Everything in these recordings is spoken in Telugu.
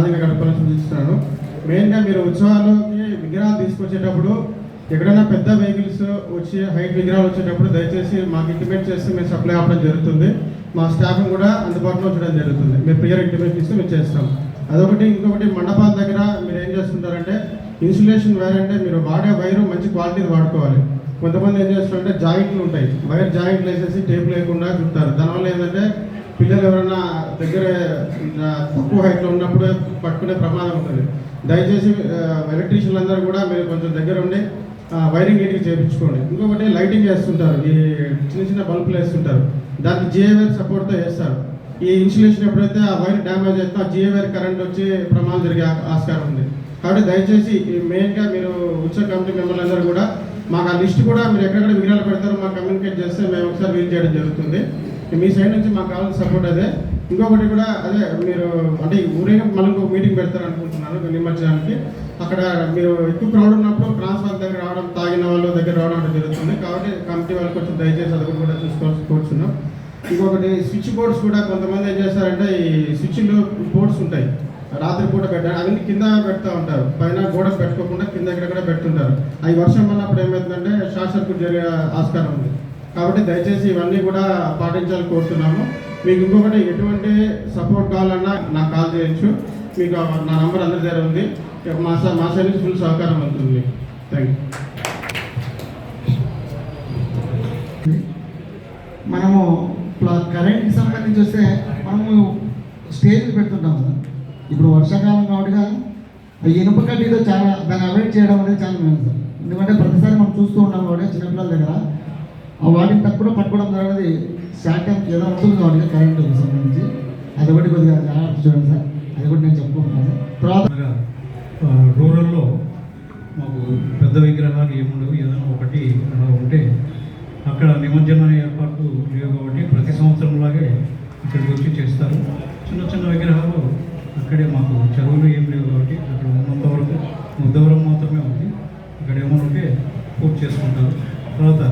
ఆనందంగా గడపాలని సూచిస్తున్నాను మెయిన్గా మీరు ఉత్సవాలకి విగ్రహాలు తీసుకొచ్చేటప్పుడు ఎక్కడైనా పెద్ద వెహికల్స్ వచ్చి హైట్ విగ్రహాలు వచ్చేటప్పుడు దయచేసి మాకు ఇంటిమేట్ చేస్తే మేము సప్లై అవ్వడం జరుగుతుంది. మా స్టాఫ్ కూడా అందుబాటులో ఉంచడం జరుగుతుంది. మీరు ప్రియర్ ఇంటిమేట్ ఇస్తే మేము చేస్తాం. అదొకటి. ఇంకొకటి మండపాల దగ్గర మీరు ఏం చేస్తుంటారంటే ఇన్సులేషన్ వైర్ అంటే మీరు వాడే వైరు మంచి క్వాలిటీది వాడుకోవాలి. కొంతమంది ఏం చేస్తారంటే జాయింట్లు ఉంటాయి. వైర్ జాయింట్లు వేసేసి టేప్ లేకుండా చుట్టారు. దానివల్ల ఏంటంటే పిల్లలు ఎవరైనా దగ్గర తక్కువ హైట్లో ఉన్నప్పుడు పట్టుకునే ప్రమాదం ఉంటుంది. దయచేసి ఎలక్ట్రీషియన్లు అందరూ కూడా మీరు కొంచెం దగ్గర ఉండి వైరింగ్ ఇంటికి చేయించుకోండి ఇంకొకటి లైటింగ్ వేస్తుంటారు. ఈ చిన్న చిన్న బల్బులు వేస్తుంటారు. దానికి జిఏవేర్ సపోర్ట్తో వేస్తారు. ఈ ఇన్సులేషన్ ఎప్పుడైతే ఆ వైర్ డ్యామేజ్ అయితే ఆ జిఏవేర్ కరెంట్ వచ్చి ప్రమాదం జరిగే ఆస్కారం ఉంది. కాబట్టి దయచేసి మెయిన్గా మీరు ఉత్సవ కమిటీ మెంబర్లు అందరూ కూడా మాకు ఆ లిస్ట్ కూడా మీరు ఎక్కడెక్కడ విగ్రహాలు పెడతారో మాకు కమ్యూనికేట్ చేస్తే మేము ఒకసారి వీలు చేయడం జరుగుతుంది. మీ సైడ్ నుంచి మాకు కావాల్సిన సపోర్ట్ అదే. ఇంకొకటి కూడా అదే మీరు అంటే ఈ మళ్ళీ ఇంకొక మీటింగ్ పెడతారు అనుకుంటున్నాను నిమజ్జనానికి. అక్కడ మీరు ఎక్కువ క్రౌడ్ ఉన్నప్పుడు ట్రాన్స్ఫర్ దగ్గర రావడం తాగిన వాళ్ళ దగ్గర రావడం అంటే జరుగుతుంది. కాబట్టి కమిటీ వాళ్ళు కొంచెం దయచేసి అది కూడా చూసుకోవాల్సి కోరుచున్నాం. ఇంకొకటి స్విచ్ బోర్డ్స్ కూడా కొంతమంది ఏం చేస్తారంటే ఈ స్విచ్లు బోర్డ్స్ ఉంటాయి. రాత్రి పూట పెట్టారు. అవన్నీ కింద పెడతా ఉంటారు. పైన గోడ పెట్టుకోకుండా కింద ఇక్కడ కూడా పెడుతుంటారు. అవి వర్షం పడినప్పుడు ఏమవుతుందంటే షార్ట్ సర్క్యూట్ జరిగే ఆస్కారం ఉంది. కాబట్టి దయచేసి ఇవన్నీ కూడా పాటించాలని కోరుతున్నాము. మీకు ఇంకొకటి ఎటువంటి సపోర్ట్ కావాలన్నా నాకు కాల్ చేయొచ్చు. మీకు నా నంబర్ అందరి దగ్గర ఉంది. మా స- మా సైడ్ నుంచి ఫుల్ సహకారం ఉంటుంది థ్యాంక్ యూ మనము ప్ల- కరెంట్కి సంబంధించి వస్తే మనము స్టేజ్ పెడుతుంటాం కదా. ఇప్పుడు వర్షాకాలం కాబట్టి ఆ ఇనుప కడ్డీతో చాలా దాన్ని అవాయిడ్ చేయడం అనేది చాలా మేలు సార్. ఎందుకంటే ప్రతిసారి మనం చూస్తూ ఉంటాం కాబట్టి చిన్నపిల్లల దగ్గర. ఆ వాటిని తక్కువ పట్టుకోవడం అనేది షార్ట్ టైం ఏదో ఉంటుంది కాబట్టి కరెంట్ సంబంధించి. అది ఒకటి కొద్దిగా జాగ్రత్త చూడండి సార్. అది కూడా నేను చెప్పుకుంటున్నాను సార్. తర్వాత రూరల్లో మాకు పెద్ద విగ్రహాలు ఏముండవు. ఏదైనా ఒకటి అలా ఉంటే అక్కడ నిమజ్జనం ఏర్పాట్లు లేవు కాబట్టి ప్రతి సంవత్సరంలాగే ఇక్కడికి వచ్చి చేస్తారు. చిన్న చిన్న విగ్రహాలు అక్కడే మాకు చెరువులు ఏం లేవు కాబట్టి అక్కడ ఉన్నంత వరకు ముద్దవరం మాత్రమే ఉంది. ఇక్కడ ఏమైనా ఉంటే పూర్తి చేసుకుంటారు. తర్వాత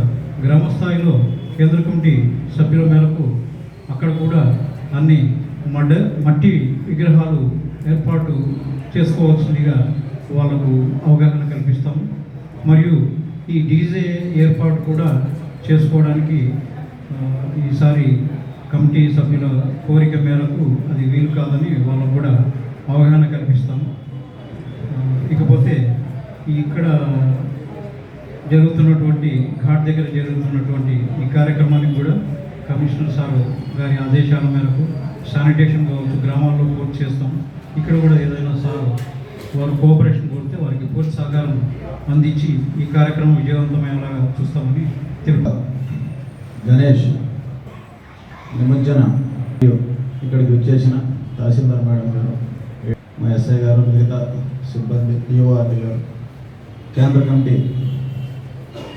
గ్రామ స్థాయిలో కేంద్ర కమిటీ సభ్యుల మేరకు అక్కడ కూడా అన్ని మడ్డ మట్టి విగ్రహాలు ఏర్పాటు చేసుకోవాల్సిందిగా వాళ్ళకు అవగాహన కల్పిస్తాము. మరియు ఈ డీజే ఏర్పాటు కూడా చేసుకోవడానికి ఈసారి కమిటీ సభ్యుల కోరిక మేరకు అది వీలు కాదని వాళ్ళకు కూడా అవగాహన కల్పిస్తాము. ఇకపోతే ఇక్కడ జరుగుతున్నటువంటి ఘాట్ దగ్గర జరుగుతున్నటువంటి ఈ కార్యక్రమానికి కూడా కమిషనర్ సార్ గారి ఆదేశాల మేరకు శానిటేషన్ కావచ్చు గ్రామాల్లో పూర్తి చేస్తాం. ఇక్కడ కూడా ఏదైనా సార్ వారు కోఆపరేషన్ కోరితే వారికి పూర్తి సహకారం అందించి ఈ కార్యక్రమం విజయవంతమయ్యేలాగా చూస్తామని తెలుపుతాం గణేష్ నిమజ్జన. ఇక్కడికి వచ్చేసిన తహసీల్దార్ మేడం గారు మా ఎస్ఐ గారు మిగతా సిబ్బంది డిఓఆర్డి గారు కేంద్ర కమిటీ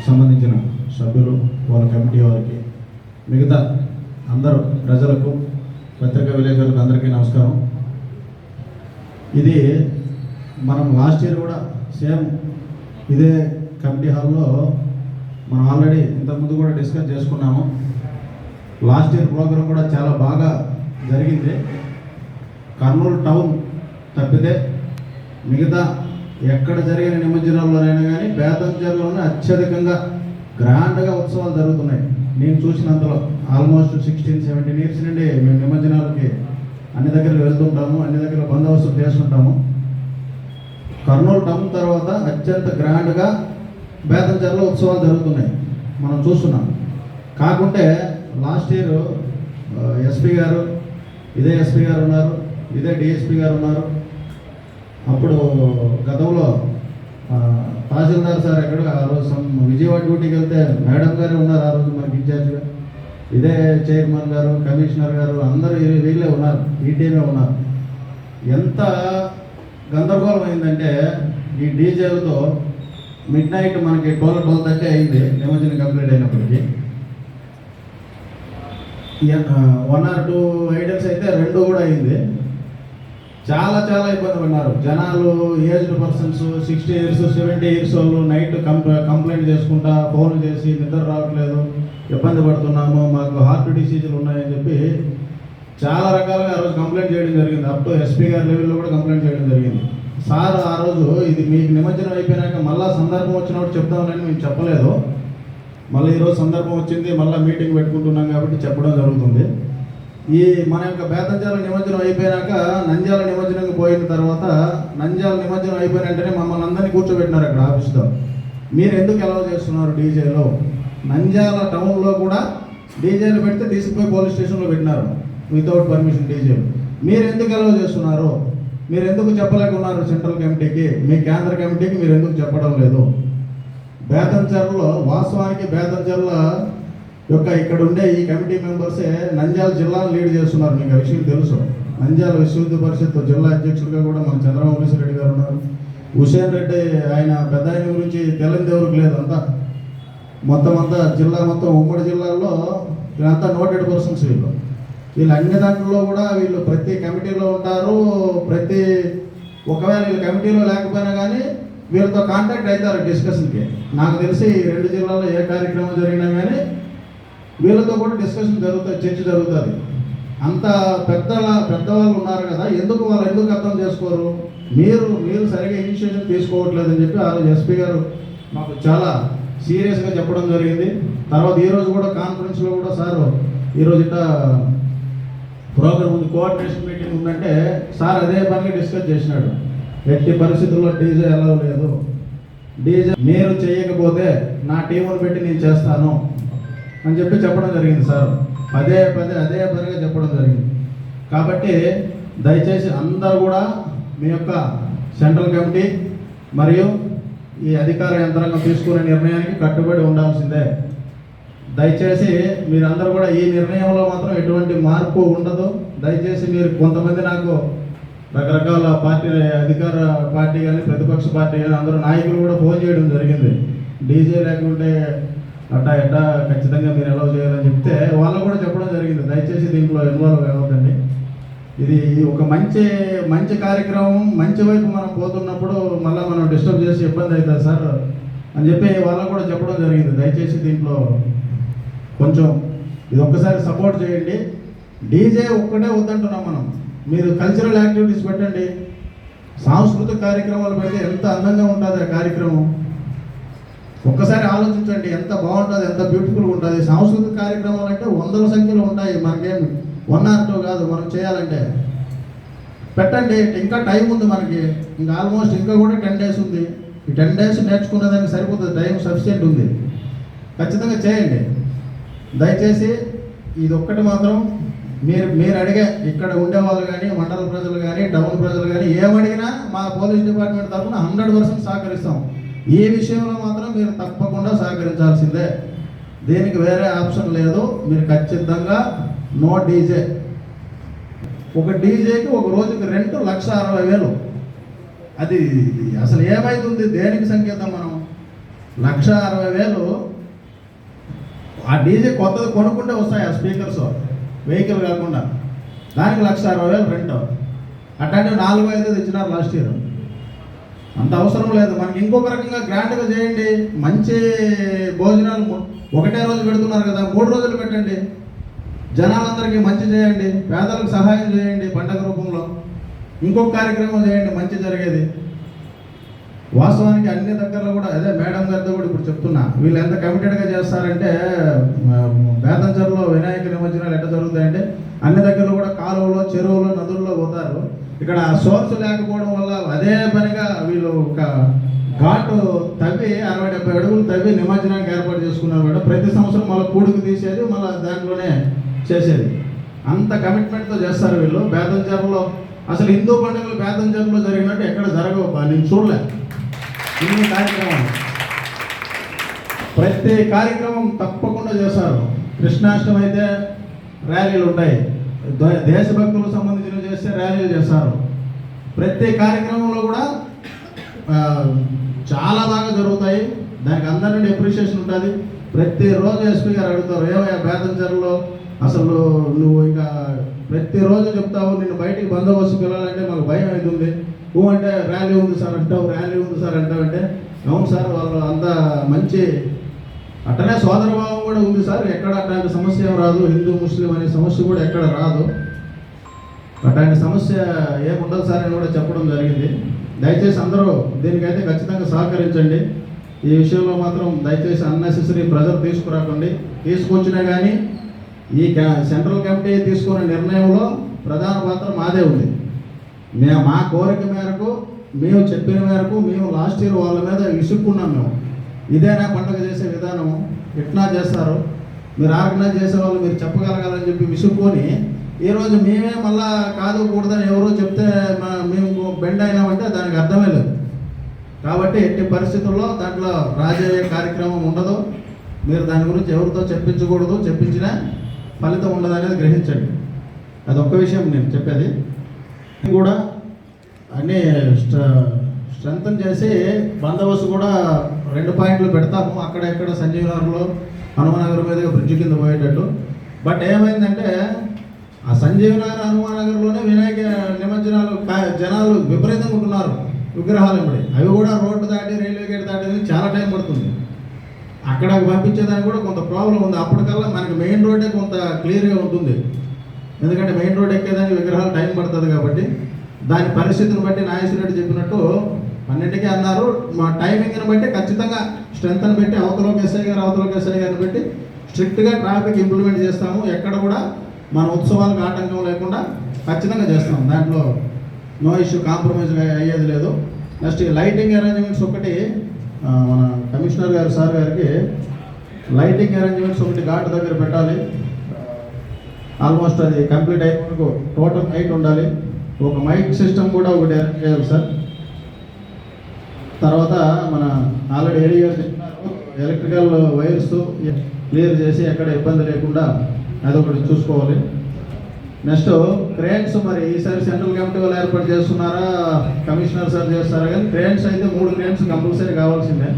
సంబంధించిన సభ్యులు వాళ్ళ కమిటీ వారికి. మిగతా అందరూ ప్రజలకు పత్రికా విలేకరులకు అందరికీ నమస్కారం. ఇది మనం లాస్ట్ ఇయర్ కూడా సేమ్ ఇదే కమిటీ హాల్లో మనం ఆల్రెడీ ఇంతకుముందు కూడా డిస్కస్ చేసుకున్నాము. లాస్ట్ ఇయర్ ప్రోగ్రామ్ కూడా చాలా బాగా జరిగింది. కర్నూలు టౌన్ తప్పితే మిగతా ఎక్కడ జరిగిన నిమజ్జనంలోనైనా కానీ బేతంచెరులోనే అత్యధికంగా గ్రాండ్గా ఉత్సవాలు జరుగుతున్నాయి. నేను చూసినంతలో ఆల్మోస్ట్ సిక్స్టీన్ సెవెంటీన్ ఇయర్స్ నుండి మేము నిమజ్జనాలకి అన్ని దగ్గరకు వెళ్తుంటాము అన్ని దగ్గర బందోబస్తు చేస్తుంటాము. కర్నూలు టౌన్ తర్వాత అత్యంత గ్రాండ్గా బేతంచెరలో ఉత్సవాలు జరుగుతున్నాయి. మనం చూస్తున్నాం. కాకుంటే లాస్ట్ ఇయర్ ఎస్పీ గారు ఇదే ఎస్పీ గారు ఉన్నారు ఇదే డిఎస్పీ గారు ఉన్నారు. అప్పుడు గతంలో తహసీల్దార్ సార్ ఎక్కడ ఆ రోజు విజయవాడ డ్యూటీకి వెళ్తే మేడం గారే ఉన్నారు ఆ రోజు మనకి ఇన్ఛార్జ్గా. ఇదే చైర్మన్ గారు కమిషనర్ గారు అందరూ వీళ్ళే ఉన్నారు ఈ టీమే ఉన్నారు. ఎంత గందరగోళం అయిందంటే ఈ డీజేలతో మిడ్ నైట్ మనకి ట్వెల్వ్ ట్వెల్వ్ థర్టీ అయింది నిమజ్జనం కంప్లీట్ అయినప్పటికీ. వన్ ఆర్ టూ ఐడల్స్ అయితే రెండు కూడా అయింది. చాలా చాలా ఇబ్బంది పడినారు జనాలు aged persons sixty years seventy years వాళ్ళు నైట్ కంప్లైంట్ చేసుకుంటా ఫోన్ చేసి నిద్ర రావట్లేదు ఇబ్బంది పడుతున్నాము మాకు హార్ట్ డిసీజులు ఉన్నాయని చెప్పి చాలా రకాలుగా ఆ రోజు కంప్లైంట్ చేయడం జరిగింది. అప్ టు ఎస్పీ గారి లెవెల్లో కూడా కంప్లైంట్ చేయడం జరిగింది. సార్ ఆ రోజు ఇది మీకు నిమజ్జనం అయిపోయినాక మళ్ళీ సందర్భం వచ్చినప్పుడు చెప్తామని మేము చెప్పలేదు. మళ్ళీ ఈరోజు సందర్భం వచ్చింది మళ్ళీ మీటింగ్ పెట్టుకుంటున్నాం కాబట్టి చెప్పడం జరుగుతుంది. ఈ మన యొక్క బేతంజాల నిమజ్జనం అయిపోయినాక నంద్యాల నిమజ్జనం పోయిన తర్వాత నంద్యాల నిమజ్జనం అయిపోయిన వెంటనే మమ్మల్ని అందరినీ కూర్చోబెట్టినారు అక్కడ ఆఫీస్లో. మీరు ఎందుకు అలౌ చేస్తున్నారు డీజేలో? నంద్యాల టౌన్లో కూడా డీజేలు పెడితే తీసుకుపోయి పోలీస్ స్టేషన్లో పెట్టినారు. వితౌట్ పర్మిషన్ డీజేలు. మీరు ఎందుకు ఎలా చేస్తున్నారు? మీరు ఎందుకు చెప్పలేకున్నారు సెంట్రల్ కమిటీకి మీ కేంద్ర కమిటీకి మీరు ఎందుకు చెప్పడం లేదు? బేతంచెర్లలో వాస్తవానికి బేతంచెర్ల యొక్క ఇక్కడ ఉండే ఈ కమిటీ మెంబర్సే నంద్యాల జిల్లాను లీడ్ చేస్తున్నారు. మీకు ఆ విషయం తెలుసు. నంద్యాల విశ్వవిద్య పరిషత్ జిల్లా అధ్యక్షుడిగా కూడా మన చంద్రబాబు రెడ్డి గారు ఉన్నారు. హుసేన్ రెడ్డి ఆయన పెద్ద ఆయన గురించి తెలియదు ఎవరికి లేదు అంతా. మొత్తం అంతా జిల్లా మొత్తం ఉమ్మడి జిల్లాల్లో వీళ్ళంతా నోటెడ్ పర్సన్స్ వీళ్ళు. వీళ్ళు అన్ని దాంట్లో కూడా వీళ్ళు ప్రతి కమిటీలో ఉంటారు. ప్రతి ఒకవేళ వీళ్ళు కమిటీలో లేకపోయినా కానీ వీళ్ళతో కాంటాక్ట్ అవుతారు డిస్కషన్కి నాకు తెలిసి ఈ రెండు జిల్లాలో ఏ కార్యక్రమం జరిగినా కానీ వీళ్ళతో కూడా డిస్కషన్ జరుగుతుంది చర్చ జరుగుతుంది. అంత పెద్దల పెద్దవాళ్ళు ఉన్నారు కదా ఎందుకు వాళ్ళు ఎందుకు అర్థం చేసుకోరు? మీరు మీరు సరిగా ఇనిషియేషన్ తీసుకోవట్లేదని చెప్పి ఆ రోజు ఎస్పీ గారు మాకు చాలా సీరియస్గా చెప్పడం జరిగింది. తర్వాత ఈరోజు కూడా కాన్ఫరెన్స్లో కూడా సార్ ఈరోజు ఇట్లా ప్రోగ్రామ్ ఉంది కోఆర్డినేషన్ మీటింగ్ ఉందంటే సార్ అదే పనిగా డిస్కస్ చేసినాడు. ఎట్టి పరిస్థితుల్లో డీజే ఎలా లేదు. డీజే మీరు చేయకపోతే నా టీమును పెట్టి నేను చేస్తాను. అని చెప్పి చెప్పడం జరిగింది సార్. పదే పదే అదే పనిగా చెప్పడం జరిగింది. కాబట్టి దయచేసి అందరూ కూడా మీ యొక్క సెంట్రల్ కమిటీ మరియు ఈ అధికార యంత్రాంగం తీసుకునే నిర్ణయానికి కట్టుబడి ఉండాల్సిందే. దయచేసి మీరందరూ కూడా ఈ నిర్ణయంలో మాత్రం ఎటువంటి మార్పు ఉండదు. దయచేసి మీరు కొంతమంది నాకు రకరకాల పార్టీ అధికార పార్టీ కానీ ప్రతిపక్ష పార్టీ కానీ అందరూ నాయకులు కూడా ఫోన్ చేయడం జరిగింది. డీజే లేకుంటే అట్టా ఎట్టా ఖచ్చితంగా మీరు ఎలా చేయాలని చెప్తే వాళ్ళు కూడా చెప్పడం జరిగింది. దయచేసి దీంట్లో ఇన్వాల్వ్ కావద్దండి. ఇది ఒక మంచి మంచి కార్యక్రమం మంచి వైపు మనం పోతున్నప్పుడు మళ్ళీ మనం డిస్టర్బ్ చేసి ఇబ్బంది అవుతుంది సార్ అని చెప్పి వాళ్ళకు కూడా చెప్పడం జరిగింది. దయచేసి దీంట్లో కొంచెం ఇది ఒక్కసారి సపోర్ట్ చేయండి. డీజే ఒక్కటే వద్దంటున్నాం మనం. మీరు కల్చరల్ యాక్టివిటీస్ పెట్టండి. సాంస్కృతిక కార్యక్రమాలు పెడితే ఎంత అందంగా ఉంటుంది ఆ కార్యక్రమం. ఒక్కసారి ఆలోచించండి ఎంత బాగుంటుంది ఎంత బ్యూటిఫుల్గా ఉంటుంది. సాంస్కృతిక కార్యక్రమాలు అంటే వందల సంఖ్యలో ఉంటాయి. మనకేం వన్ ఆర్ టూ కాదు మనం చేయాలంటే. పెట్టండి ఇంకా టైం ఉంది మనకి. ఇంకా ఆల్మోస్ట్ ఇంకా కూడా టెన్ డేస్ ఉంది. ఈ టెన్ డేస్ నేర్చుకునేదానికి సరిపోతుంది. టైం సఫిషియెంట్ ఉంది. ఖచ్చితంగా చేయండి. దయచేసి ఇది ఒక్కటి మాత్రం మీరు మీరు అడిగే ఇక్కడ ఉండేవాళ్ళు కానీ మండల ప్రజలు కానీ టౌన్ ప్రజలు కానీ ఏమడిగినా మా పోలీస్ డిపార్ట్మెంట్ తరఫున హండ్రెడ్ పర్సెంట్ సహకరిస్తాం. ఈ విషయంలో మాత్రం మీరు తప్పకుండా సహకరించాల్సిందే. దీనికి వేరే ఆప్షన్ లేదు. మీరు ఖచ్చితంగా నో డీజే. ఒక డీజేకి ఒక రోజుకి రెంట్ లక్ష అరవై వేలు. అది అసలు ఏమైతుంది? దేనికి సంకేతం మనం? లక్ష అరవై వేలు. ఆ డీజే కొత్తది కొనుక్కుంటే వస్తాయి ఆ స్పీకర్స్. వెహికల్ కాకుండా. దానికి లక్ష అరవై వేలు రెంట్. అట్లాంటివి నాలుగు ఐదు తెచ్చినారు లాస్ట్ ఇయర్. అంత అవసరం లేదు. మనకి ఇంకొక రకంగా గ్రాండ్గా చేయండి. మంచి భోజనాలు ఒకటే రోజు పెడుతున్నారు కదా మూడు రోజులు పెట్టండి. జనాలందరికీ మంచి చేయండి. పేదలకు సహాయం చేయండి పండగ రూపంలో. ఇంకొక కార్యక్రమం చేయండి మంచి జరిగేది. వాస్తవానికి అన్ని దగ్గరలో కూడా అదే మేడం గారితో కూడా ఇప్పుడు చెప్తున్నా. వీళ్ళు ఎంత కమిటెడ్గా చేస్తారంటే బేతంచర్లో వినాయక నిమజ్జనాలు ఎట్లా జరుగుతాయంటే అన్ని దగ్గరలో కూడా కాలువలో చెరువులో నదుల్లో పోతారు. ఇక్కడ సోర్స్ లేకపోవడం వల్ల అదే పనిగా వీళ్ళు ఒక ఘాటు తవ్వి అరవై డెబ్బై అడుగులు తవ్వి నిమజ్జనానికి ఏర్పాటు చేసుకున్నారు మేడం. ప్రతి సంవత్సరం మళ్ళీ కూడుకు తీసేది మళ్ళీ దాంట్లోనే చేసేది. అంత కమిట్మెంట్తో చేస్తారు వీళ్ళు. బేతంచెరలో అసలు హిందూ పండుగలు బేతంచెరలో జరిగినట్టు ఎక్కడ జరగవు నేను చూడలే. ఇన్ని కార్యక్రమాలు. ప్రతి కార్యక్రమం తప్పకుండా చేస్తారు. కృష్ణాష్టమి అయితే ర్యాలీలు ఉంటాయి. దేశభక్తులకు సంబంధించిన చేస్తే ర్యాలీలు చేస్తారు. ప్రతి కార్యక్రమంలో కూడా చాలా బాగా జరుగుతాయి. దానికి అందరి నుండి అప్రిషియేషన్ ఉంటుంది. ప్రతిరోజు ఎస్పీ గారు అడుగుతారు ఏమయ్యా బేతంచెరలో అసలు నువ్వు ఇంకా ప్రతిరోజు చెప్తావు నిన్ను బయటికి బందోబస్తు వెళ్ళాలంటే మాకు భయం అవుతుంది ఊ అంటే ర్యాలీ ఉంది సార్ అంటావు ర్యాలీ ఉంది సార్ అంటావు అంటే అవును సార్ వాళ్ళు అంత మంచి అట్టనే సోదరభావం కూడా ఉంది సార్. ఎక్కడ అట్లాంటి సమస్య ఏం రాదు. హిందూ ముస్లిం అనే సమస్య కూడా ఎక్కడ రాదు. అట్లాంటి సమస్య ఏముండదు సార్ అని కూడా చెప్పడం జరిగింది. దయచేసి అందరూ దీనికైతే ఖచ్చితంగా సహకరించండి. ఈ విషయంలో మాత్రం దయచేసి అన్నెసెసరీ ప్రెజర్ తీసుకురాకండి. తీసుకొచ్చినా కానీ ఈ క- సెంట్రల్ కమిటీ తీసుకున్న నిర్ణయంలో ప్రధాన పాత్ర మాదే ఉంది. మేము మా కోరిక మేరకు మేము చెప్పిన మేరకు మేము లాస్ట్ ఇయర్ వాళ్ళ మీద విసుక్కున్నాం మేము. ఇదేనా పండుగ చేసే విధానం? ఎట్లా చేస్తారు? మీరు ఆర్గనైజ్ చేసే వాళ్ళు మీరు చెప్పగలగాలని చెప్పి విసుక్కొని ఈరోజు మేమే మళ్ళా కాదు కూడదని ఎవరో చెప్తే మా- మేము బెండ్ అయినామంటే దానికి అర్థమే లేదు. కాబట్టి ఎట్టి పరిస్థితుల్లో దాంట్లో రాజయ్య కార్యక్రమం ఉండదు. మీరు దాని గురించి ఎవరితో చెప్పించకూడదు చెప్పించినా ఫలితం ఉండదు అనేది గ్రహించండి. అది ఒక్క విషయం నేను చెప్పేది. కూడా అన్నీ స్ట్రెంగ్ చేసి బందోబస్తు కూడా రెండు పాయింట్లు పెడతాము అక్కడ ఇక్కడ సంజీవ్ నగర్లో హనుమానగర్ మీదుగా బ్రిడ్జ్ కింద పోయేటట్టు. బట్ ఏమైందంటే ఆ సంజీవ నగర్ హనుమాన్ నగర్లోనే వినాయక నిమజ్జనాలు జనాలు విపరీతంగా ఉంటున్నారు విగ్రహాలు ఇమ్మడి అవి కూడా రోడ్డు దాటి రైల్వే గేట్ దాటి చాలా టైం పడుతుంది. అక్కడ పంపించేదానికి కూడా కొంత ప్రాబ్లం ఉంది. అప్పటికల్లా మనకి మెయిన్ రోడ్డే కొంత క్లియర్గా ఉంటుంది. ఎందుకంటే మెయిన్ రోడ్ ఎక్కేదానికి విగ్రహాలు టైం పడుతుంది కాబట్టి దాని పరిస్థితిని బట్టి నాగేశ్వరరెడ్డి చెప్పినట్టు అన్నింటికీ అన్నారు. మా టైమింగ్ని బట్టి ఖచ్చితంగా స్ట్రెంత్ని పెట్టి అవతలోకి ఎస్ఐ గారు అవతలోకి ఎస్ఐ గారిని బట్టి స్ట్రిక్ట్గా ట్రాఫిక్ ఇంప్లిమెంట్ చేస్తాము. ఎక్కడ కూడా మన ఉత్సవాలకు ఆటంకం లేకుండా ఖచ్చితంగా చేస్తాం దాంట్లో నో ఇష్యూ కాంప్రమైజ్ అయ్యేది లేదు. నెక్స్ట్ లైటింగ్ అరేంజ్మెంట్స్ ఒకటి మన కమిషనర్ గారు సార్ గారికి లైటింగ్ అరేంజ్మెంట్స్ ఒకటి ఘాట్ దగ్గర పెట్టాలి. ఆల్మోస్ట్ అది కంప్లీట్ అయ్యే వరకు టోటల్ హైట్ ఉండాలి. ఒక మైక్ సిస్టమ్ కూడా ఒకటి అరేంజ్ చేయాలి సార్ తర్వాత మన already AD electrical wires clear చేసి ఎక్కడ ఇబ్బంది లేకుండా అదొకటి చూసుకోవాలి. నెక్స్ట్ క్రేన్స్ మరి ఈసారి సెంట్రల్ కమిటీ వాళ్ళు ఏర్పాటు చేస్తున్నారా? కమిషనర్ సార్ చేస్తారా? కానీ క్రేన్స్ అయితే మూడు క్రేన్స్ కంపల్సరీ కావాల్సిందే.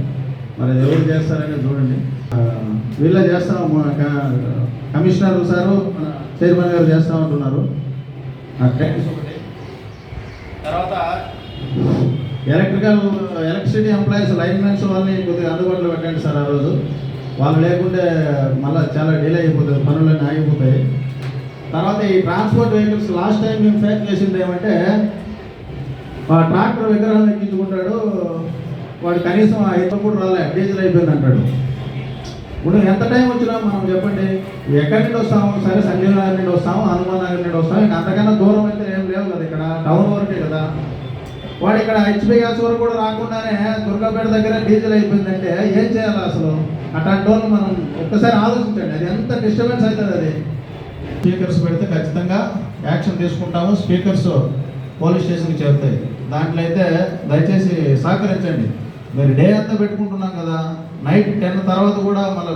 మరి ఎవరు చేస్తారని చూడండి. వీళ్ళ వీళ్ళే చేస్తాం మన కమిషనర్ సారు చైర్మన్ గారు చేస్తామంటున్నారు ఆ క్రేన్స్ ఒకటి తర్వాత ఎలక్ట్రికల్ ఎలక్ట్రిసిటీ ఎంప్లాయీస్ లైన్మెన్స్ వాళ్ళని కొద్దిగా అందుబాటులో పెట్టండి సార్ ఆ రోజు. వాళ్ళు లేకుంటే మళ్ళీ చాలా డిలే అయిపోతుంది పనులన్నీ ఆగిపోతాయి. తర్వాత ఈ ట్రాన్స్పోర్ట్ వెహికల్స్ లాస్ట్ టైం మేము ఫేక్ చేసింది ఏమంటే ట్రాక్టర్ విగ్రహాలు ఎక్కించుకుంటాడు వాడు కనీసం ఐదు కూడా రాలే డీజిల్ అయిపోయింది అంటాడు. ఇప్పుడు ఎంత టైం వచ్చినా మనం చెప్పండి ఎక్కడి నుండి వస్తాము? సరే సంజీవ్ నగర్ నుండి వస్తాము హనుమాన్ నగర్ నుండి వస్తాము. ఇంకా అంతకన్నా దూరం అయితే ఏం లేవు కదా ఇక్కడ టౌన్ వరకే కదా. వాడు ఇక్కడ హెచ్పి గ్యాస్ వరకు కూడా రాకుండానే దుర్గాపేట దగ్గర డీజిల్ అయిపోయిందంటే ఏం చేయాలి అసలు? అట్లాంటి వాళ్ళు మనం ఒక్కసారి ఆలోచించండి. అది ఎంత డిస్టర్బెన్స్ అవుతుంది అది? స్పీకర్స్ పెడితే ఖచ్చితంగా యాక్షన్ తీసుకుంటాము. స్పీకర్స్ పోలీస్ స్టేషన్కి చేరుతాయి. దాంట్లో అయితే దయచేసి సహకరించండి. మీరు డే అంతా పెట్టుకుంటున్నాం కదా. నైట్ టెన్ తర్వాత కూడా మళ్ళీ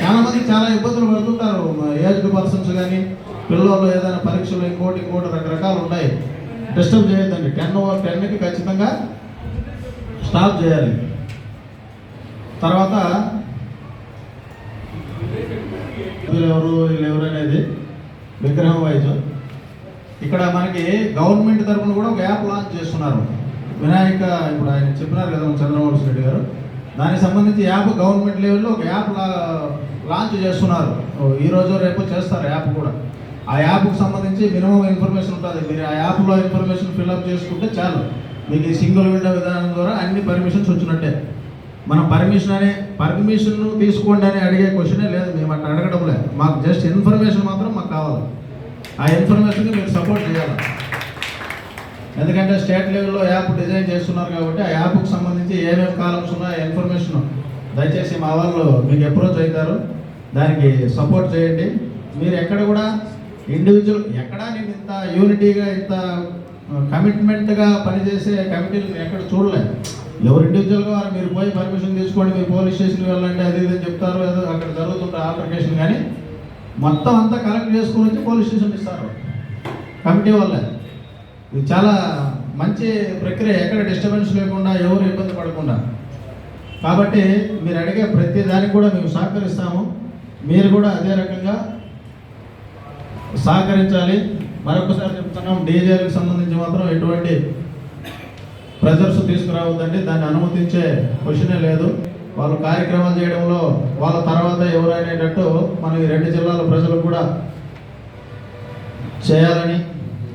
చాలా మంది చాలా ఇబ్బందులు పడుతుంటారు. ఏజ్డ్ పర్సన్స్ కానీ పిల్లలు ఏదైనా పరీక్షలు ఇంకోటి ఇంకోటి రకరకాలు ఉన్నాయి డిస్టర్బ్ చేయొద్దండి. టెన్ టెన్కి ఖచ్చితంగా స్టాప్ చేయాలి. తర్వాత ఎవరు ఎవరు అనేది విగ్రహం వైజ్. ఇక్కడ మనకి గవర్నమెంట్ తరఫున కూడా ఒక యాప్ లాంచ్ చేస్తున్నారు. వినాయక ఇప్పుడు ఆయన చెప్పినారు కదా చంద్రబాబు రెడ్డి గారు. దానికి సంబంధించి యాప్ గవర్నమెంట్ లెవెల్లో ఒక యాప్ లా- లాంచ్ చేస్తున్నారు. ఈ రోజు రేపు చేస్తారు యాప్ కూడా. ఆ యాప్కు సంబంధించి మినిమం ఇన్ఫర్మేషన్ ఉంటుంది. మీరు ఆ యాప్లో ఇన్ఫర్మేషన్ ఫిల్అప్ చేసుకుంటే చాలు. మీకు ఈ సింగిల్ విండో విధానం ద్వారా అన్ని పర్మిషన్స్ వచ్చినట్టే. మనం పర్మిషన్ అనే పర్మిషన్ తీసుకోండి అని అడిగే క్వశ్చనే లేదు. మేము అట్లా అడగడం లేదు. మాకు జస్ట్ ఇన్ఫర్మేషన్ మాత్రం మాకు కావాలి. ఆ ఇన్ఫర్మేషన్కి మీరు సపోర్ట్ చేయాలి. ఎందుకంటే స్టేట్ లెవెల్లో యాప్ డిజైన్ చేస్తున్నారు కాబట్టి ఆ యాప్కి సంబంధించి ఏమేమి కాలమ్స్ ఉన్నాయో ఇన్ఫర్మేషన్ దయచేసి మా వాళ్ళు మీకు అప్రోచ్ అవుతారు. దానికి సపోర్ట్ చేయండి. మీరు ఎక్కడ కూడా ఇండివిజువల్ ఎక్కడా నేను ఇంత యూనిటీగా ఇంత కమిట్మెంట్గా పనిచేసే కమిటీలు ఎక్కడ చూడలేదు ఎవరు ఇండివిజువల్గా వారు మీరు పోయి పర్మిషన్ తీసుకోండి మీరు పోలీస్ స్టేషన్కి వెళ్ళండి అది ఇది చెప్తారు ఏదో అక్కడ జరుగుతుంటే ఆల్టర్కేషన్ కానీ మొత్తం అంతా కలెక్ట్ చేసుకుని వచ్చి పోలీస్ స్టేషన్ ఇస్తారు. కమిటీ వల్ల ఇది చాలా మంచి ప్రక్రియ ఎక్కడ డిస్టర్బెన్స్ లేకుండా ఎవరు ఇబ్బంది పడకుండా. కాబట్టి మీరు అడిగే ప్రతి దానికి కూడా మేము సహకరిస్తాము. మీరు కూడా అదే రకంగా సహకరించాలి. మరొకసారి చెప్తున్నాం డీజేలకు సంబంధించి మాత్రం ఎటువంటి ప్రెజర్స్ తీసుకురావద్దండి. దాన్ని అనుమతించే క్వశ్చనే లేదు. వాళ్ళు కార్యక్రమాలు చేయడంలో వాళ్ళ తర్వాత ఎవరైనట్టు మనం ఈ రెండు జిల్లాల ప్రజలు కూడా చేయాలని.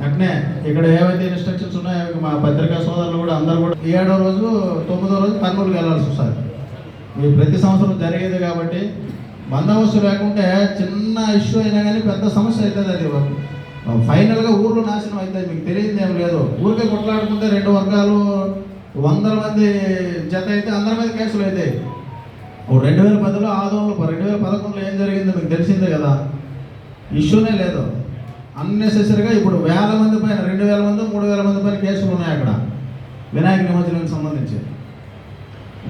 అట్నే ఇక్కడ ఏవైతే ఇన్స్ట్రక్షన్స్ ఉన్నాయో మా పత్రికా సోదరులు కూడా అందరూ కూడా ఏడో రోజు తొమ్మిదో రోజు కర్నూలుకి వెళ్ళాల్సి వస్తుంది. ఇది ప్రతి సంవత్సరం జరిగేది కాబట్టి బందోబస్తు లేకుంటే చిన్న ఇష్యూ అయినా కానీ పెద్ద సమస్య అవుతుంది అది ఫైనల్గా ఊర్లో నాశనం అవుతుంది. మీకు తెలియదు ఏం లేదు. ఊరికే కొట్లాడుకుంటే రెండు వర్గాలు వందల మంది జత అయితే అందరి మీద కేసులు అవుతాయి ఓ రెండు వేల పదిలో ఆదోళనలో రెండు వేల పదకొండులో ఏం జరిగిందో మీకు తెలిసిందే కదా. ఇష్యూనే లేదు. అన్నెసెసరీగా ఇప్పుడు వేల మంది పైన రెండు వేల మంది మూడు వేల మంది పైన కేసులు ఉన్నాయి అక్కడ. వినాయక నిమజ్జనానికి సంబంధించి.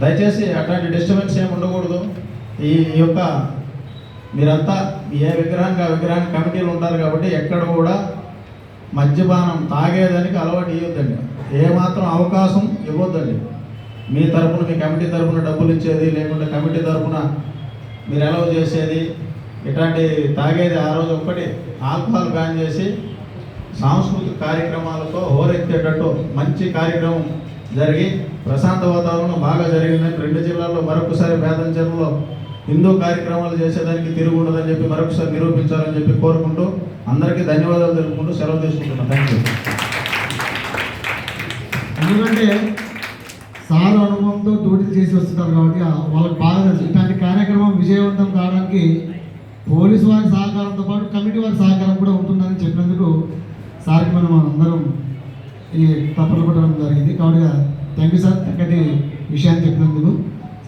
దయచేసి అట్లాంటి డిస్టర్బెన్స్ ఏమి ఉండకూడదు. ఈ యొక్క మీరంతా ఏ విగ్రహానికి ఆ విగ్రహానికి కమిటీలు ఉంటారు కాబట్టి ఎక్కడ కూడా మద్యపానం తాగేదానికి అలవాటు ఇవ్వద్దండి ఏమాత్రం అవకాశం ఇవ్వద్దండి. మీ తరపున మీ కమిటీ తరపున డబ్బులు ఇచ్చేది లేకుంటే కమిటీ తరపున మీరు అలవ్ చేసేది ఇట్లాంటి తాగేది ఆ రోజు ఒక్కటి. ఆల్కహాల్ బ్యాన్ చేసి సాంస్కృతిక కార్యక్రమాలతో హోరెత్తేటట్టు మంచి కార్యక్రమం జరిగి ప్రశాంత వాతావరణం బాగా జరిగిందని రెండు జిల్లాల్లో మరొకసారి వేదంచెరువులో హిందూ కార్యక్రమాలు చేసేదానికి తిరుగుండదని చెప్పి మరొకసారి నిరూపించాలని చెప్పి కోరుకుంటూ అందరికీ ధన్యవాదాలు తెలుపుకుంటూ సెలవు తీసుకుంటున్నాను థ్యాంక్ యూ ఎందుకంటే సార్ అనుభవంతో డ్యూటీలు చేసి వస్తున్నారు కాబట్టి వాళ్ళకి బాగా తెలుసు. ఇట్లాంటి కార్యక్రమం విజయవంతం కావడానికి పోలీసు వారి సహకారంతో పాటు కమిటీ వారి సహకారం కూడా ఉంటుందని చెప్పినందుకు సార్కి మనం అందరం ఈ తప్పలు పట్టడం జరిగింది. కాబట్టి థ్యాంక్ యూ సార్ చక్కటి విషయాన్ని చెప్పినందుకు.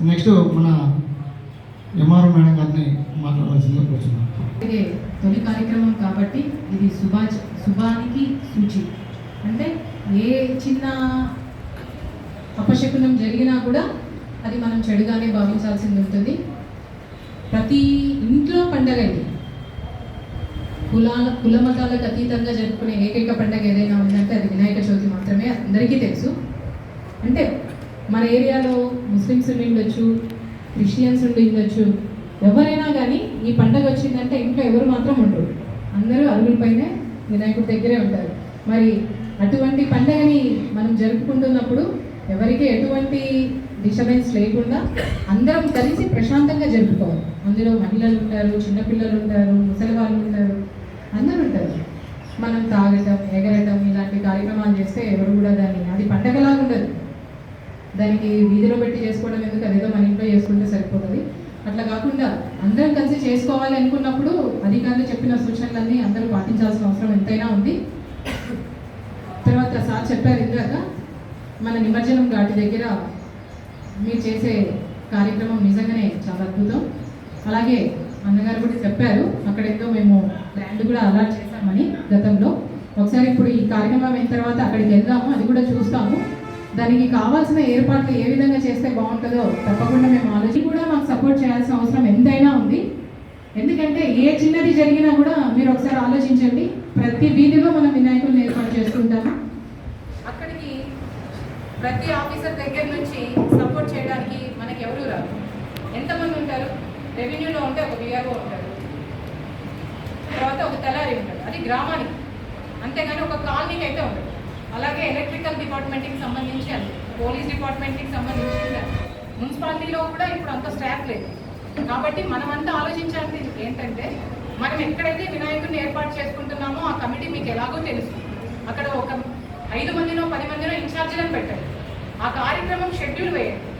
నెక్స్ట్ మన ఎంఆర్ఓ మేడం గారిని మాట్లాడవలసిందిగా కూర్చున్నాం అలాగే తొలి కార్యక్రమం కాబట్టి ఇది శుభా శుభానికి సూచి. అంటే ఏ చిన్న అపశకునం జరిగినా కూడా అది మనం చెడుగానే భావించాల్సింది ఉంటుంది. ప్రతి ఇంట్లో పండగ ఇది కులాల కుల మతాలకు అతీతంగా జరుపుకునే ఏకైక పండగ ఏదైనా ఉందంటే అది వినాయక చవితి మాత్రమే అందరికీ తెలుసు. అంటే మన ఏరియాలో ముస్లిమ్స్ ఉండి ఉండొచ్చు క్రిస్టియన్స్ ఉండి ఉండొచ్చు. ఎవరైనా కానీ ఈ పండగ వచ్చిందంటే ఇంట్లో ఎవరు మాత్రం ఉండరు. అందరూ అరుగులపైనే వినాయకుడి దగ్గరే ఉంటారు. మరి అటువంటి పండగని మనం జరుపుకుంటున్నప్పుడు ఎవరికి ఎటువంటి డిస్టర్బెన్స్ లేకుండా అందరం కలిసి ప్రశాంతంగా జరుపుకోవాలి. అందులో మహిళలు ఉంటారు చిన్నపిల్లలు ఉంటారు ముసలి వాళ్ళు ఉంటారు. అందరూ ఉంటారు. మనం తాగటం ఎగరటం ఇలాంటి కార్యక్రమాలు చేస్తే ఎవరు కూడా దాన్ని అది పండగలాగా ఉండదు. దానికి వీధిలో పెట్టి చేసుకోవడం ఎందుకు? అదేదో మన ఇంట్లో చేసుకుంటే సరిపోతుంది. అట్లా కాకుండా అందరం కలిసి చేసుకోవాలి అనుకున్నప్పుడు అధికారులు చెప్పిన సూచనలన్నీ అందరూ పాటించాల్సిన అవసరం ఎంతైనా ఉంది. తర్వాత సార్ చెప్పారు ఇందాక మన నిమజ్జనం ఘాటి దగ్గర మీరు చేసే కార్యక్రమం నిజంగానే చాలా అద్భుతం. అలాగే అన్నగారు కూడా చెప్పారు అక్కడేదో మేము ల్యాండ్ కూడా అలాట్ చేశామని గతంలో. ఒకసారి ఇప్పుడు ఈ కార్యక్రమం అయిన తర్వాత అక్కడికి వెళ్దాము అది కూడా చూస్తాము. దానికి కావాల్సిన ఏర్పాట్లు ఏ విధంగా చేస్తే బాగుంటుందో తప్పకుండా మేము ఆలోచించి కూడా మాకు సపోర్ట్ చేయాల్సిన అవసరం ఎంతైనా ఉంది. ఎందుకంటే ఏ చిన్నది జరిగినా కూడా మీరు ఒకసారి ఆలోచించండి. ప్రతి వీధిలో మనం వినాయకుల్ని ఏర్పాటు చేసుకుంటాము అక్కడికి ప్రతి ఆఫీసర్ దగ్గర నుంచి సపోర్ట్ చేయడానికి మనకి ఎవరు రాదు ఎంతమంది ఉంటారు? రెవెన్యూలో ఉంటే ఒక విఆర్ఓ ఉంటారు తర్వాత ఒక తలారి ఉంటాడు. అది గ్రామానికి. అంతేగాని ఒక కాలనీకి అయితే ఉండదు. అలాగే ఎలక్ట్రికల్ డిపార్ట్మెంట్కి సంబంధించి అది పోలీస్ డిపార్ట్మెంట్కి సంబంధించి మున్సిపాలిటీలో కూడా ఇప్పుడు అంత స్టాఫ్ లేదు. కాబట్టి మనమంతా ఆలోచించాల్సింది ఏంటంటే మనం ఎక్కడైతే వినాయకుడిని ఏర్పాటు చేసుకుంటున్నామో ఆ కమిటీ మీకు ఎలాగో తెలుసు. అక్కడ ఒక ఐదు మందినో పది మందినో ఇన్ఛార్జీలను పెట్టండి. ఆ కార్యక్రమం షెడ్యూల్ వేయండి.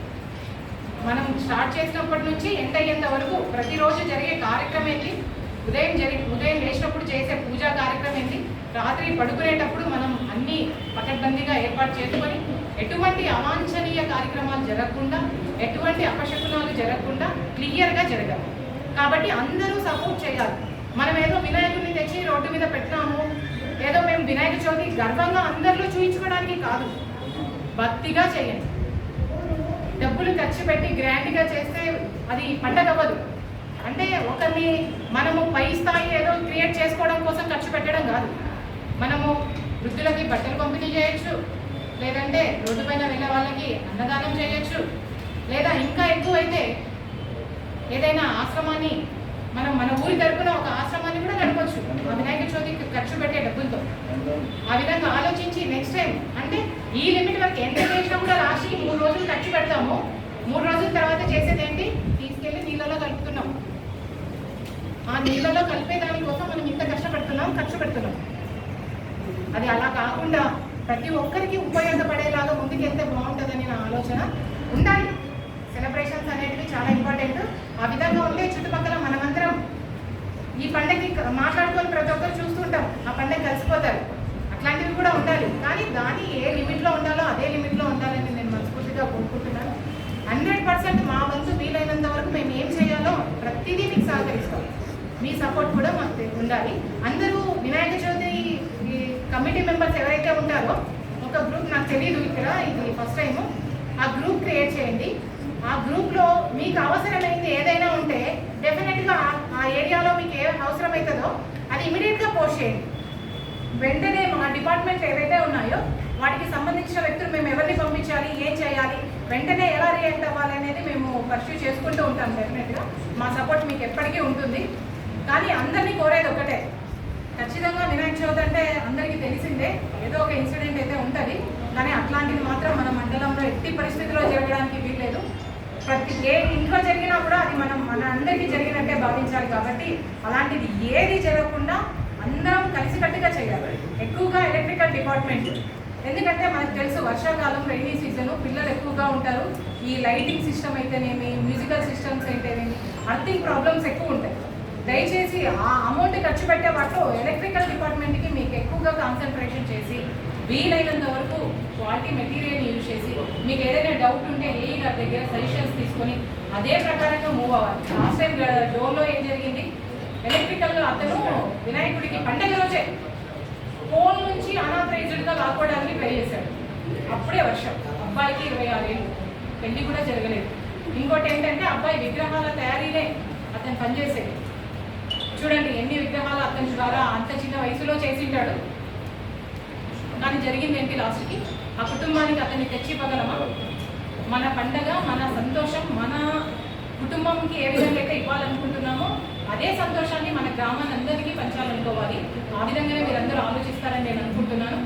మనం స్టార్ట్ చేసినప్పటి నుంచి ఎండ్ అయ్యేంత వరకు ప్రతిరోజు జరిగే కార్యక్రమం ఏంటి? ఉదయం జరి ఉదయం లేచినప్పుడు చేసే పూజా కార్యక్రమం ఏంటి? రాత్రి పడుకునేటప్పుడు మనం అన్ని పకడ్బందీగా ఏర్పాటు చేసుకొని ఎటువంటి అవాంఛనీయ కార్యక్రమాలు జరగకుండా ఎటువంటి అపశకునాలు జరగకుండా క్లియర్గా జరగాలి. కాబట్టి అందరూ సపోర్ట్ చేయాలి. మనం ఏదో వినాయకుడిని తెచ్చి రోడ్డు మీద పెట్టినాము ఏదో మేము వినాయక చవితి గర్వంగా అందరిలో చూపించుకోవడానికి కాదు. భక్తిగా చేయండి. డబ్బులు ఖర్చు పెట్టి గ్రాండ్గా చేస్తే అది పండగ అవ్వదు అంటే ఒకరిని మనము పై స్థాయి ఏదో క్రియేట్ చేసుకోవడం కోసం ఖర్చు పెట్టడం కాదు. మనము వృద్ధులకి బట్టలు పంపిణీ చేయొచ్చు. లేదంటే రోడ్డు పైన వెళ్ళే వాళ్ళకి అన్నదానం చేయొచ్చు. లేదా ఇంకా ఎక్కువైతే ఏదైనా ఆశ్రమాన్ని మనం మన ఊరి తరపున ఒక ఆశ్రమాన్ని కూడా నడపచ్చు ఆ వినాయక చవితికి ఖర్చు పెట్టే డబ్బులతో. ఆ విధంగా ఆలోచించి నెక్స్ట్ టైం అంటే ఈ లిమిట్ వరకు ఎంత చేసినా కూడా రాసి మూడు రోజులు ఖర్చు పెడతాము. మూడు రోజుల తర్వాత చేసేది ఏంటి? తీసుకెళ్ళి నీళ్ళలో కలుపుతున్నాం. ఆ నీళ్ళలో కలిపే దానికోసం మనం ఇంత కష్టపడుతున్నాం ఖర్చు పెడుతున్నాం. అది అలా కాకుండా ప్రతి ఒక్కరికి ఉపయోగపడేలాగా ముందుకెళ్తే బాగుంటుందని నా ఆలోచన. ఉండాలి. సెలబ్రేషన్స్ అనేటివి చాలా ఇంపార్టెంట్. ఆ విధంగా ఉండే చుట్టుపక్కల మనమందరం ఈ పండగకి మాట్లాడుకొని ప్రతి ఒక్కరు చూస్తుంటాం ఆ పండగ కలిసిపోతారు. అట్లాంటివి కూడా ఉండాలి. కానీ దాన్ని ఏ లిమిట్లో ఉండాలో అదే లిమిట్లో ఉండాలని నేను మనస్ఫూర్తిగా కోరుకుంటున్నాను. హండ్రెడ్ పర్సెంట్ మా వంతు వీలైనంత వరకు మేము ఏం చేయాలో ప్రతిదీ మీకు సహకరిస్తాం. మీ సపోర్ట్ కూడా మాకు ఉండాలి. అందరూ వినాయక చవితి కమిటీ మెంబర్స్ ఎవరైతే ఉంటారో ఒక గ్రూప్ నాకు తెలియదు ఇక్కడ ఇది ఫస్ట్ టైము ఆ గ్రూప్ క్రియేట్ చేయండి. ఆ గ్రూప్లో మీకు అవసరమైంది ఏదైనా ఉంటే డెఫినెట్గా ఆ- ఏరియాలో మీకు ఏ అవసరమవుతుందో అది ఇమీడియట్గా పోస్ట్ చేయండి. వెంటనే మా డిపార్ట్మెంట్ ఏవైతే ఉన్నాయో వాటికి సంబంధించిన వ్యక్తులు మేము ఎవరిని పంపించాలి ఏం చేయాలి వెంటనే ఎలా రియాక్ట్ అవ్వాలి అనేది మేము పర్సూ చేసుకుంటూ ఉంటాం డెఫినెట్గా మా సపోర్ట్ మీకు ఎప్పటికీ ఉంటుంది. కానీ అందరినీ కోరేది ఒకటే ఖచ్చితంగా వినాయక చవితి అంటే అందరికీ తెలిసిందే. ఏదో ఒక ఇన్సిడెంట్ అయితే ఉంటుంది. కానీ అట్లాంటిది మాత్రం మన మండలంలో ఎట్టి పరిస్థితిలో జరగడానికి వీల్లేదు. ప్రతి ఏ ఇంట్లో జరిగినా కూడా అది మనం మన అందరికీ జరిగినట్టే భావించాలి కాబట్టి అలాంటిది ఏది జరగకుండా అందరం కలిసికట్టుగా చేయాలి. ఎక్కువగా ఎలక్ట్రికల్ డిపార్ట్మెంట్. ఎందుకంటే మనకు తెలుసు వర్షాకాలం రైనీ సీజన్ పిల్లలు ఎక్కువగా ఉంటారు. ఈ లైటింగ్ సిస్టమ్ అయితేనేమి మ్యూజికల్ సిస్టమ్స్ అయితేనేమి అర్థింగ్ ప్రాబ్లమ్స్ ఎక్కువ ఉంటాయి. దయచేసి ఆ అమౌంట్ ఖర్చు పెట్టే వాటిలో ఎలక్ట్రికల్ డిపార్ట్మెంట్కి మీకు ఎక్కువగా కాన్సన్ట్రేషన్ చేసి వీలైనంత వరకు క్వాలిటీ మెటీరియల్ యూజ్ చేసి మీకు ఏదైనా డౌట్ ఉంటే ఏ గారి దగ్గర సజెషన్స్ తీసుకొని అదే ప్రకారంగా మూవ్ అవ్వాలి. లాస్ట్ టైం డోర్లో ఏం జరిగింది? ఎలక్ట్రికల్ అతను వినాయకుడికి పండగ రోజే ఫోన్ నుంచి అనాథరైజ్డ్గా లాక్కోవడానికి ట్రై చేశాడు. అప్పుడే వర్షం. అబ్బాయికి ఇరవై ఆరేళ్ళు పెళ్ళి కూడా జరగలేదు. ఇంకోటి ఏంటంటే అబ్బాయి విగ్రహాల తయారీనే అతను పనిచేసేది. చూడండి ఎన్ని విగ్రహాలు అతని ద్వారా అంత చిన్న వయసులో చేసింటాడు. కానీ జరిగింది ఏంటి లాస్ట్కి? ఆ కుటుంబానికి అతన్ని తెచ్చివ్వగలమా? మన పండగ మన సంతోషం మన కుటుంబంకి ఏ విధంగా అయితే ఇవ్వాలనుకుంటున్నామో అదే సంతోషాన్ని మన గ్రామాన్ని అందరికీ పంచాలనుకోవాలి. ఆ విధంగానే మీరందరూ ఆలోచిస్తారని నేను అనుకుంటున్నాను.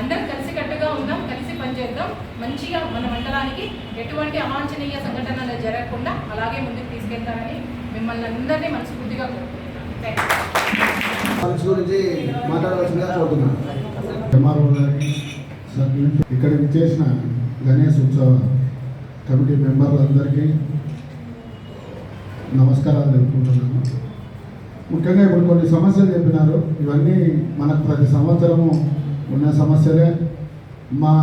అందరం కలిసికట్టుగా ఉందాం కలిసి పనిచేద్దాం. మంచిగా మన మండలానికి ఎటువంటి అవాంఛనీయ సంఘటనలు జరగకుండా అలాగే ముందుకు తీసుకెళ్తారని మిమ్మల్ని అందరినీ మనస్ఫూర్తిగా కోరుకుంటున్నాను. గురించి మాట్లాడవలసిందిగా కోరుతున్నాను. ఎంఆర్ఓ గారికి ఇక్కడికి ఇక్కడ గణేష్ ఉత్సవ కమిటీ మెంబర్లందరికీ నమస్కారాలు తెలుపుకుంటున్నాను. ముఖ్యంగా ఇప్పుడు కొన్ని సమస్యలు చెప్పినారు. ఇవన్నీ మనకు ప్రతి సంవత్సరము ఉన్న సమస్యలే. మా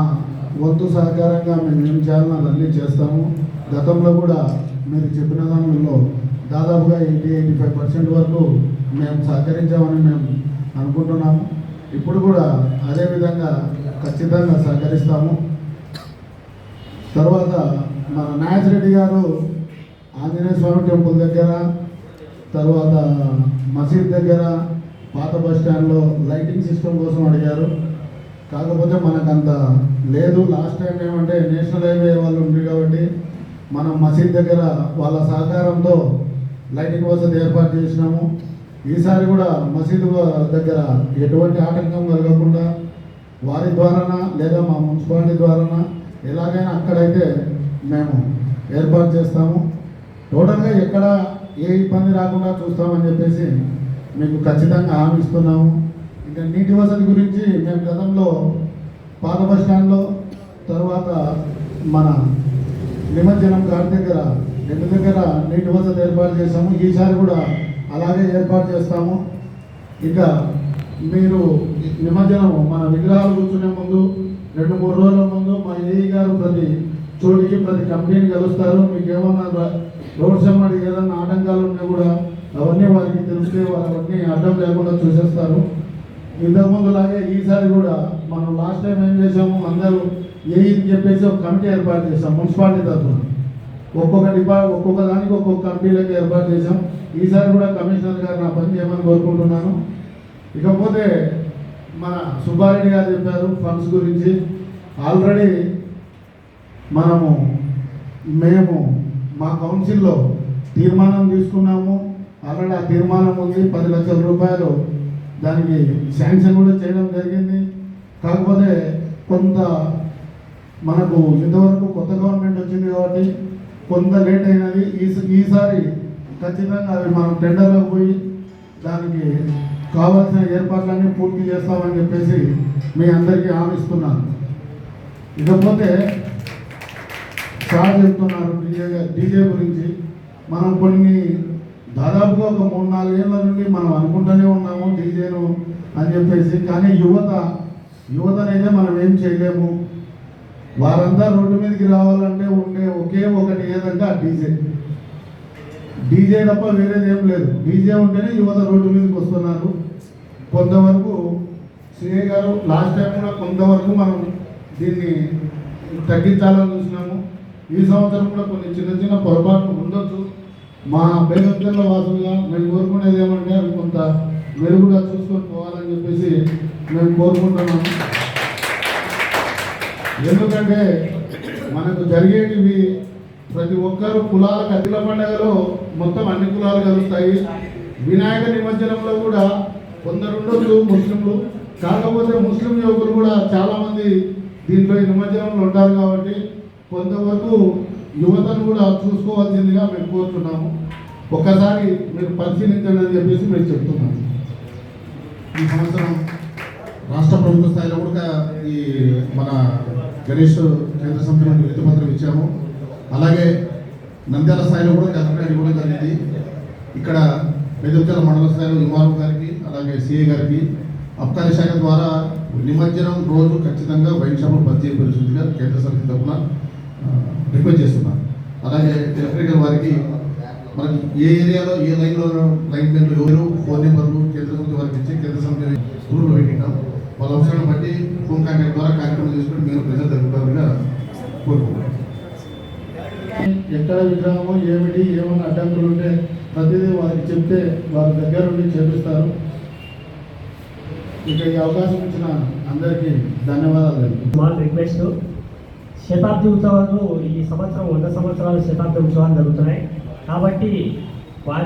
వంతు సహకారంగా మేము ఏం చేయాలో అదన్నీ చేస్తాము. గతంలో కూడా మీరు చెప్పిన దానిలో దాదాపుగా ఎయిటీ ఎయిటీ ఫైవ్ పర్సెంట్ వరకు మేము సహకరించామని మేము అనుకుంటున్నాము. ఇప్పుడు కూడా అదే విధంగా ఖచ్చితంగా సహకరిస్తాము. తర్వాత మన నాయస్ రెడ్డి గారు ఆంజనేయ స్వామి టెంపుల్ దగ్గర తర్వాత మసీద్ దగ్గర పాత బస్ స్టాండ్లో లైటింగ్ సిస్టమ్ కోసం అడిగారు. కాకపోతే మనకు అంత లేదు. లాస్ట్ టైం ఏమంటే నేషనల్ హైవే వాళ్ళు ఉంది కాబట్టి మనం మసీద్ దగ్గర వాళ్ళ సహకారంతో లైటింగ్ వసతి ఏర్పాటు చేసినాము. ఈసారి కూడా మసీదు దగ్గర ఎటువంటి ఆటంకం కలగకుండా వారి ద్వారానా లేదా మా మున్సిపాలిటీ ద్వారానా ఎలాగైనా అక్కడైతే మేము ఏర్పాటు చేస్తాము. టోటల్గా ఎక్కడ ఏ ఇబ్బంది రాకుండా చూస్తామని చెప్పేసి మీకు ఖచ్చితంగా హామీ ఇస్తున్నాము. ఇంకా నీటి వసతి గురించి మేము గతంలో పాత బస్ స్టాండ్లో తర్వాత మన నిమజ్జనం ఘాట్ దగ్గర రెండు దగ్గర నీటి వసతి ఏర్పాటు చేశాము. ఈసారి కూడా అలాగే ఏర్పాటు చేస్తాము. ఇంకా మీరు నిమజ్జనం మన విగ్రహాలు కూర్చునే ముందు రెండు మూడు రోజుల ముందు మా ఏఈ గారు ప్రతి చోటికి ప్రతి కంపెనీని కలుస్తారు. మీకు ఏమన్నా రోడ్ సమ్మడి ఏదన్నా ఆటంకాలు ఉన్నా కూడా అవన్నీ వారికి తెలిస్తే వారు అవన్నీ అడ్డం లేకుండా చూసేస్తారు. ఇంతకుముందు లాగే ఈసారి కూడా మనం లాస్ట్ టైం ఏం చేసాము అందరూ ఏఈని చెప్పేసి ఒక కమిటీ ఏర్పాటు చేసాం మున్సిపాలిటీ తరఫున. ఒక్కొక్క డిపా ఒక్కొక్క దానికి ఒక్కొక్క కంపెనీలకు ఏర్పాటు చేసాం ఈసారి కూడా కమిషనర్ గారు నా పని చేయమని కోరుకుంటున్నాను. ఇకపోతే మన సుబ్బారెడ్డి గారు చెప్పారు ఫండ్స్ గురించి. ఆల్రెడీ మనము మేము మా కౌన్సిల్లో తీర్మానం తీసుకున్నాము. ఆల్రెడీ ఆ తీర్మానం ఉంది. పది లక్షల రూపాయలు దానికి శాంక్షన్ కూడా చేయడం జరిగింది. కాకపోతే కొంత మనకు ఇంతవరకు కొత్త గవర్నమెంట్ వచ్చింది కాబట్టి కొంత లేట్ అయినది ఈ ఈసారి ఖచ్చితంగా అవి మనం టెండర్లో పోయి దానికి కావాల్సిన ఏర్పాట్లన్నీ పూర్తి చేస్తామని చెప్పేసి మీ అందరికీ హామీస్తున్నాను. ఇకపోతే సార్ చెప్తున్నారు డీజే డీజే గురించి. మనం కొన్ని దాదాపుగా ఒక మూడు నాలుగేళ్ళ నుండి మనం అనుకుంటూనే ఉన్నాము డీజేను అని చెప్పేసి. కానీ యువత యువతనైతే మనం ఏం చేయలేము. వారంతా రోడ్డు మీదకి రావాలంటే ఉండే ఒకే ఒకటి ఏదంటే ఆ డీజే. డీజే తప్ప వేరేది ఏం లేదు. డీజే ఉంటేనే యువత రోడ్డు మీదకి వస్తున్నారు. కొంతవరకు సిఏ గారు లాస్ట్ టైం కూడా కొంతవరకు మనం దీన్ని తగ్గించాలని చూసినాము. ఈ సంవత్సరం కూడా కొన్ని చిన్న చిన్న పొరపాట్లు ఉండొచ్చు. మా బేగంజల్ల వాసులుగా మేము కోరుకునేది ఏమంటే అవి కొంత మెరుగుగా చూసుకొని పోవాలని చెప్పేసి మేము కోరుకుంటున్నాము. ఎందుకంటే మనకు జరిగేటివి ప్రతి ఒక్కరు కులాల కత్తిల పండుగలో మొత్తం అన్ని కులాలు కలుస్తాయి. వినాయక నిమజ్జనంలో కూడా కొందరు ఉండొచ్చు ముస్లింలు. కాకపోతే ముస్లిం యువకులు కూడా చాలామంది దీంట్లో ఈ నిమజ్జనంలో ఉంటారు కాబట్టి కొంతవరకు యువతను కూడా చూసుకోవాల్సిందిగా మేము కోరుతున్నాము ఒక్కసారి మీరు పరిశీలించండి అని చెప్పేసి మేము చెప్తున్నాము ఈ సంవత్సరం రాష్ట్ర ప్రభుత్వ స్థాయిలో కూడా ఈ మన గణేష్ కేంద్ర సమితి నుండి వినతిపత్రం ఇచ్చాము. అలాగే నంద్యాల స్థాయిలో కూడా కలెక్టర్ ఇవ్వడం జరిగింది. ఇక్కడ పెద్దల మండల స్థాయిలో ఇమారు గారికి అలాగే సిఏ గారికి అబ్కారీ శాఖ ద్వారా నిమజ్జనం రోజు ఖచ్చితంగా వైన్ షాపులు బంద్ చేయవలసిందిగా కేంద్ర సమితి తరఫున రిక్వెస్ట్ చేస్తున్నాను అలాగే ఎలక్ట్రికల్ వారికి మనకి ఏ ఏరియాలో ఏ లైన్లో లైన్ మెన్లు ఎవరు ఫోన్ నెంబర్లు కేంద్ర సమితి వారికి ఇచ్చి కేంద్ర సమితి గ్రూప్లో పెట్టినాం వాళ్ళ అవసరాన్ని బట్టి ఫోన్ కాంటాక్ట్ ద్వారా కార్యక్రమం చేసుకుని మీరు ప్రజలు కోరుకుంటున్నాం ఎక్కడ విగ్రహము ఏమిటి ఏమైనా అడ్డంకులు ఉంటే ప్రతిదీ వారికి చెప్తే వారి దగ్గర నుండి చేపిస్తారు. ఇక ఈ అవకాశం ఇచ్చిన అందరికీ ధన్యవాదాలు స్మాల్ రిక్వెస్ట్. శతాబ్ది ఉత్సవాలు ఈ సంవత్సరం వంద సంవత్సరాల శతాబ్ది ఉత్సవాలు జరుగుతున్నాయి. కాబట్టి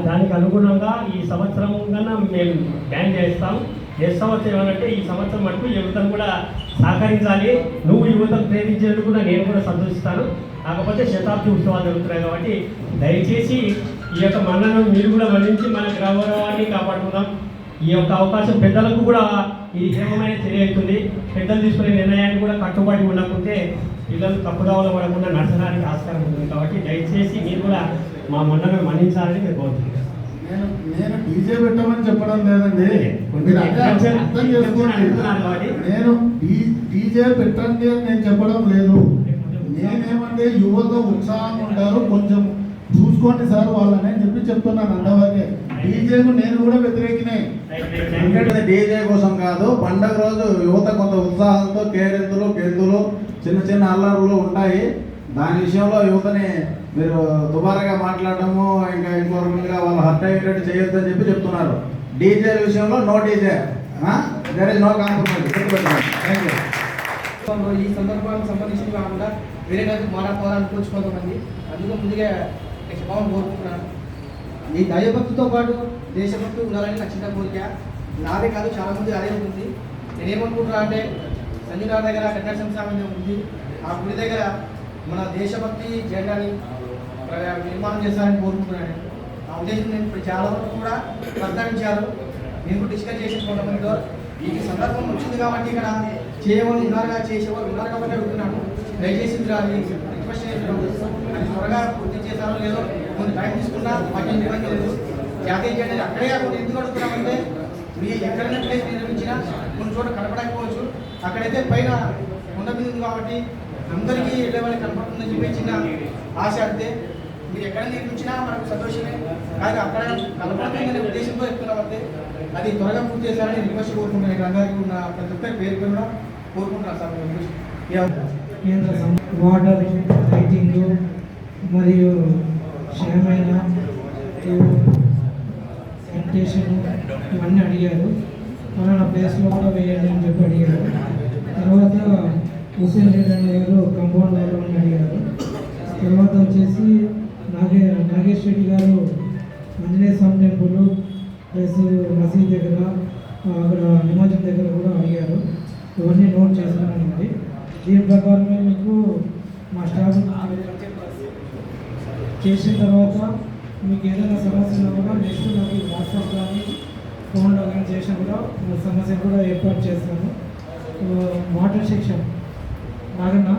దానికి అనుగుణంగా ఈ సంవత్సరం కన్నా మేము బ్యాన్ చేస్తాం. నెక్స్ట్ సంవత్సరం ఏమంటే ఈ సంవత్సరం మటుకు యువతను కూడా సహకరించాలి. నువ్వు యువతను ప్రేమించేందుకు కూడా నేను కూడా సంతోషిస్తాను. కాకపోతే శతాబ్ది ఉత్సవాలు జరుగుతున్నాయి కాబట్టి దయచేసి ఈ యొక్క మన్నను మీరు కూడా మన్నించి మన గౌరవాన్ని కాపాడుకుందాం. ఈ యొక్క అవకాశం పెద్దలకు కూడా ఇది హేమమైన తెలియవుతుంది పెద్దలు తీసుకునే నిర్ణయాన్ని కూడా కట్టుబడి ఉండకుంటే పిల్లలు తప్పుదావలు పడకుండా నడచడానికి ఆస్కారం ఉంటుంది. కాబట్టి దయచేసి మీరు కూడా మా మన్నను మన్నించాలని నేను కోరుతున్నాను నేను నేను డీజే పెట్టమని చెప్పడం లేదండి. మీరు అదే అర్థం చేసుకోండి. నేను డీ- డీజే పెట్టండి అని నేను చెప్పడం లేదు. నేనేమంటే యువత ఉత్సాహంగా ఉంటారు. కొంచెం చూసుకోండి సార్ వాళ్ళని అని చెప్పి చెప్తున్నాను అంతవరకే. డీజేకు నేను కూడా వ్యతిరేకినే. ఎందుకంటే డీజే కోసం కాదు పండగ రోజు యువత కొంత ఉత్సాహంతో కేరింతలు కెందులు చిన్న చిన్న అల్లర్లు ఉంటాయి. దాని విషయంలో యువతని మీరు దుబారాగా మాట్లాడటము ఇంకా ఇంకో రకంగా వాళ్ళు హర్ట్ అయ్యేటట్టు చేయొద్దని చెప్పి చెప్తున్నారు. డీజే విషయంలో no DJ. There is no compromise గుర్తుపెట్టుకోండి థ్యాంక్ యూ ఈ సందర్భానికి సంబంధించి కాకుండా వేరే టైపు మాట్లాడుకోవాలనుకోవచ్చు కొంతమంది అందుకు ముందుగా క్షమాపణ కోరుకుంటున్నాను. ఈ దైవభక్తితో పాటు దేశభక్తి ఉండాలని నా చిన్న కోరిక. నాదే కాదు చాలా మంది అదే ఉంటుంది నేనేమనుకుంటున్నా అంటే సంజునాథ్ దగ్గర కట్టడ స్వామి ఉంది. ఆ గుడి దగ్గర మన దేశభక్తి జెండాని నిర్మాణం చేస్తారని కోరుకుంటున్నాను. ఆ ఉద్దేశం నేను ఇప్పుడు చాలా వరకు కూడా ప్రస్తావించారు. నేను డిస్కస్ చేసిన కొంతమందితో. ఈ సందర్భం వచ్చింది కాబట్టి ఇక్కడ చేయవని ఉన్నారుగా చేసేవారు ఉన్నారు కాబట్టి అడుగుతున్నాను. దయచేసి రిక్వెస్ట్ చేస్తున్నాను అది త్వరగా పూర్తి చేశారో లేదో కొన్ని టైం తీసుకున్నా మాకేం ఇబ్బంది లేదు. జాతీయ జెండా అక్కడే కాకుండా ఎందుకు అడుగుతున్నామంటే మీ ఎక్కడైనా ప్లేస్ నిర్మించినా కొన్ని చోట కనపడకపోవచ్చు. అక్కడైతే పైన కొండ మీద ఉంది కాబట్టి అందరికీ వెళ్ళేవాళ్ళకి కనపడుతుందని చెప్పి చిన్న ఆశ అంతే. మీరు ఎక్కడ నిర్మించినా మనకు సంతోషమే. కానీ అక్కడ కనపడుతుందనే ఉద్దేశంతో చెప్తున్నాం అంతే. అది త్వరగా పూర్తి చేశారని రిక్వెస్ట్ కోరుకుంటున్నాను. ఇక్కడ అందరికీ ఉన్న ప్రతి ఒక్కరి పేరు కూడా కోరుకుంటున్నాను సార్. కేంద్ర వాటర్ లైటింగ్ మరియు క్షేమైన శానిటేషన్ ఇవన్నీ అడిగారు. మన ప్లేస్లో కూడా వేయండి అని చెప్పి అడిగారు. తర్వాత హుసేన్ రెడ్డి అన్న గారు కంపౌండ్ వాళ్ళు అని అడిగారు. తర్వాత వచ్చేసి నాగే నాగేష్ రెడ్డి గారు ఆంజనేయ స్వామి టెంపుల్ ప్లస్ మసీద్ దగ్గర అక్కడ నిమజ్జనం దగ్గర కూడా అడిగారు. ఇవన్నీ నోట్ చేసుకున్నానండి దీని ప్రకారమే మీకు మా స్టాఫ్ చేసిన తర్వాత మీకు ఏదైనా సమస్య కూడా నెక్స్ట్ నాకు వాట్సాప్ కానీ ఫోన్ కానీ చేసిన కూడా సమస్య కూడా ఏర్పాటు చేస్తాను. Water section Naganna.